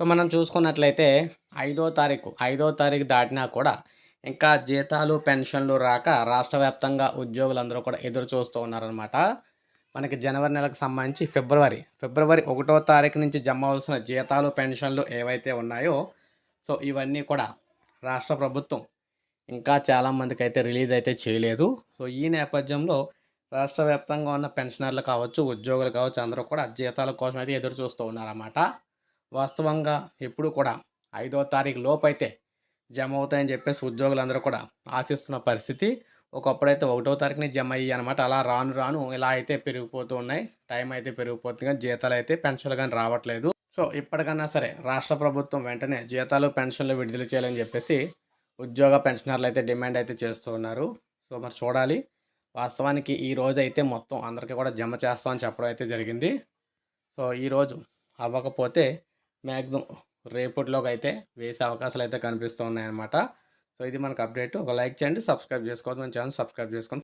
So మనం చూసుకున్నట్లయితే ఐదో తారీఖు ఐదో తారీఖు దాటినా కూడా ఇంకా జీతాలు పెన్షన్లు రాక రాష్ట్ర వ్యాప్తంగా ఉద్యోగులందరూ కూడా ఎదురు చూస్తూ ఉన్నారనమాట మనకి జనవరి నెలకు సంబంధించి ఫిబ్రవరి ఫిబ్రవరి ఒకటో తారీఖు నుంచి జమ అవలసిన జీతాలు పెన్షన్లు ఏవైతే ఉన్నాయో సో ఇవన్నీ కూడా రాష్ట్ర ప్రభుత్వం ఇంకా చాలామందికి అయితే రిలీజ్ అయితే చేయలేదు. సో ఈ నేపథ్యంలో రాష్ట్ర వ్యాప్తంగా ఉన్న పెన్షనర్లు కావచ్చు ఉద్యోగులు కావచ్చు అందరూ కూడా జీతాల కోసం అయితే ఎదురు చూస్తూ ఉన్నారన్నమాట. వాస్తవంగా ఎప్పుడు కూడా ఐదో తారీఖు లోపైతే జమ అవుతాయని చెప్పేసి ఉద్యోగులందరూ కూడా ఆశిస్తున్న పరిస్థితి. ఒకప్పుడైతే ఒకటో తారీఖునే జమ అయ్యి అనమాట అలా రాను రాను ఇలా అయితే పెరిగిపోతూ ఉన్నాయి. టైం అయితే పెరిగిపోతుంది కానీ జీతాలు అయితే పెన్షన్లు కానీ రావట్లేదు. సో ఇప్పటికన్నా సరే రాష్ట్ర ప్రభుత్వం వెంటనే జీతాలు పెన్షన్లు విడుదల చేయాలని చెప్పేసి ఉద్యోగ పెన్షనర్లు అయితే డిమాండ్ అయితే చేస్తూ ఉన్నారు. సో మరి చూడాలి. వాస్తవానికి ఈ రోజు అయితే మొత్తం అందరికీ కూడా జమ చేస్తామని చెప్పడం అయితే జరిగింది. సో ఈరోజు అవ్వకపోతే మ్యాక్సిమం రేపటిలోకి అయితే వేసే అవకాశాలు అయితే కనిపిస్తూ ఉన్నాయన్నమాట. సో ఇది మనకు అప్డేట్. ఒక లైక్ చేయండి సబ్స్క్రైబ్ చేసుకోవద్దు. మన ఛానల్ సబ్స్క్రైబ్ చేసుకొని